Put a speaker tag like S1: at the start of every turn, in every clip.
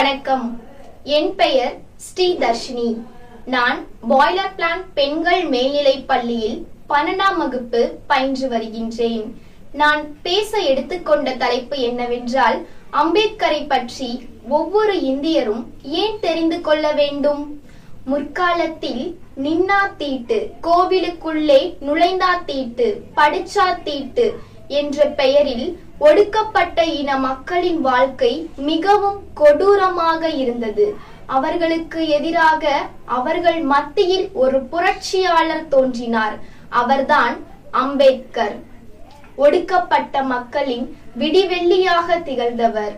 S1: வணக்கம். என் பெயர் ஸ்ரீ தர்ஷினி நான் பாய்லர் பிளான் பெண்கள் மேல்நிலைப் பள்ளியில் பன்னெண்டாம் வகுப்பு பயின்று வருகின்றேன். நான் பேச எடுத்துக்கொண்ட தலைப்பு என்னவென்றால் அம்பேத்கரை பற்றி ஒவ்வொரு இந்தியரும் ஏன் தெரிந்து கொள்ள வேண்டும்? முற்காலத்தில் நின்னா தீட்டு கோவிலுக்குள்ளே நுழைந்தா தீட்டு படிச்சா தீட்டு என்ற பெயரில் ஒடுக்கப்பட்ட இன மக்களின் வாழ்க்கை மிகவும் கொடூரமாக இருந்தது. அவர்களுக்கு எதிராக அவர்கள் மத்தியில் ஒரு புரட்சியாளர் தோன்றினார். அவர்தான் அம்பேத்கர். ஒடுக்கப்பட்ட மக்களின் விடிவெள்ளியாக திகழ்ந்தவர்.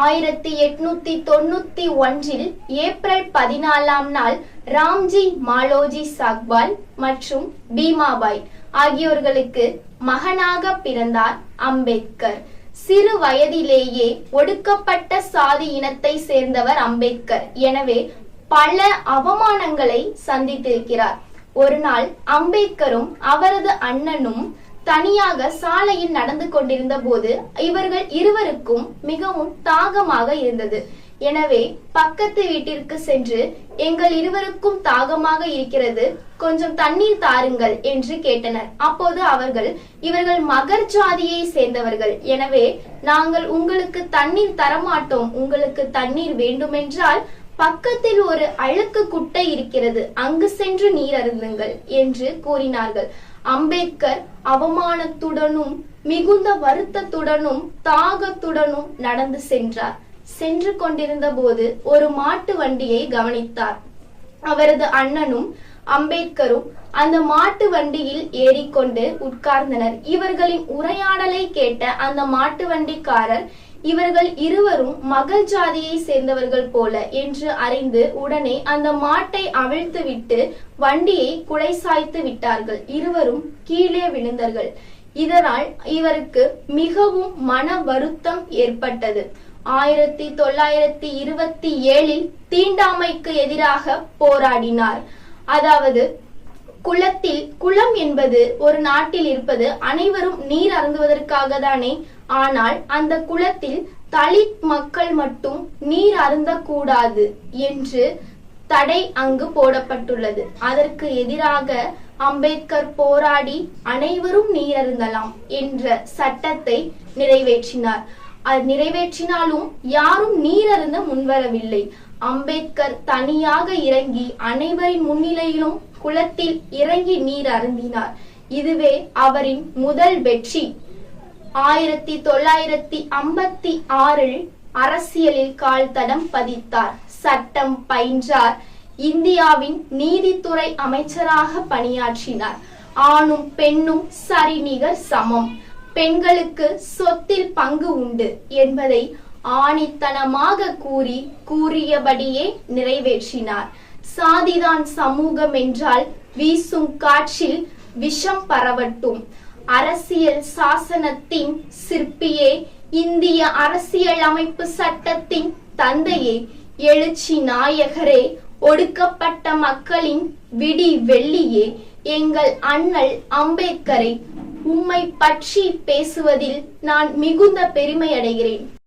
S1: ஆயிரத்தி எட்நூத்தி தொண்ணூத்தி ஒன்றில் ஏப்ரல் பதினாலாம் நாள் ராம்ஜி மாலோஜி சாக்வால் மற்றும் பீமாபாய் ஆகியோர்களுக்கு மகனாக பிறந்தார் அம்பேத்கர். சிறு வயதிலேயே ஒடுக்கப்பட்ட சாதி இனத்தை சேர்ந்தவர் அம்பேத்கர். எனவே பல அவமானங்களை சந்தித்திருக்கிறார். ஒரு நாள் அம்பேத்கரும் அவரது அண்ணனும் தனியாக சாலையில் நடந்து கொண்டிருந்த போது இவர்கள் இருவருக்கும் மிகவும் தாகமாக இருந்தது. எனவே பக்கத்து வீட்டிற்கு சென்று எங்கள் இருவருக்கும் தாகமாக இருக்கிறது கொஞ்சம் தண்ணீர் தாருங்கள் என்று கேட்டனர். அப்போது அவர்கள் இவர்கள் மகர் ஜாதியை சேர்ந்தவர்கள். எனவே நாங்கள் உங்களுக்கு தண்ணீர் தரமாட்டோம். உங்களுக்கு தண்ணீர் வேண்டுமென்றால் பக்கத்தில் ஒரு அழுக்கு குட்டை இருக்கிறது. அங்கு சென்று நீர் அருந்துங்கள் என்று கூறினார்கள். அம்பேத்கர் அவமானத்துடனும் மிகுந்த வருத்தத்துடனும் தாகத்துடனும் நடந்து சென்றார். சென்று கொண்டிருந்த போது ஒரு மாட்டு வண்டியை கவனித்தார். அவரது அண்ணனும் அம்பேத்கரும் அந்த மாட்டு வண்டியில் ஏறிக்கொண்டு உட்கார்ந்தனர். இவர்களின் உரையாடலை கேட்ட அந்த மாட்டு வண்டிக்காரர் இவர்கள் இருவரும் மகள் ஜாதியை சேர்ந்தவர்கள் போல என்று அறிந்து உடனே அந்த மாட்டை அவிழ்த்து விட்டு வண்டியை குடை சாய்த்து விட்டார்கள். இருவரும் கீழே விழுந்தார்கள். இதனால் இவருக்கு மிகவும் மன வருத்தம் ஏற்பட்டது. ஆயிரத்தி தொள்ளாயிரத்தி இருபத்தி ஏழில் தீண்டாமைக்கு எதிராக போராடினார். அதாவது குளத்தில் குளம் என்பது ஒரு நாட்டில் இருப்பது அனைவரும் நீர் அருந்துவதற்காக தானே ஆனால் அந்த குளத்தில் தலித் மக்கள் மட்டும் நீர் அருந்தக்கூடாது என்று தடை அங்கு போடப்பட்டுள்ளது. அதற்கு எதிராக அம்பேத்கர் போராடி அனைவரும் நீர் அருந்தலாம் என்ற சட்டத்தை நிறைவேற்றினார். அது நிறைவேற்றினாலும் யாரும் நீர் அருந்த முன்வரவில்லை. அம்பேத்கர் தனியாக இறங்கி அனைவரின் முன்னிலையிலும் குளத்தில் இறங்கி நீர் அருந்தினார். இதுவே அவரின் முதல் வெற்றி. ஆயிரத்தி தொள்ளாயிரத்தி ஐம்பத்தி ஆறில் அரசியலில் கால் தடம் பதித்தார். சட்டம் பயின்றார். இந்தியாவின் நீதித்துறை அமைச்சராக பணியாற்றினார். ஆணும் பெண்ணும் சரிநிகர் சமம். பெண்களுக்கு சொத்தில் பங்கு உண்டு என்பதை ஆணித்தனமாக கூறி கூறியபடியே நிறைவேற்றினார். சாதிதான் சமூகம் என்றால் வீசும் காற்றில் விஷம் பரவட்டும். அரசியல் சாசனத்தின் சிற்பியே இந்திய அரசியல் அமைப்பு சட்டத்தின் தந்தையே எழுச்சி நாயகரே ஒடுக்கப்பட்ட மக்களின் விடி வெள்ளியே எங்கள் அண்ணல் அம்பேத்கரை உம்மை பற்றி பேசுவதில் நான் மிகுந்த பெருமை அடைகிறேன்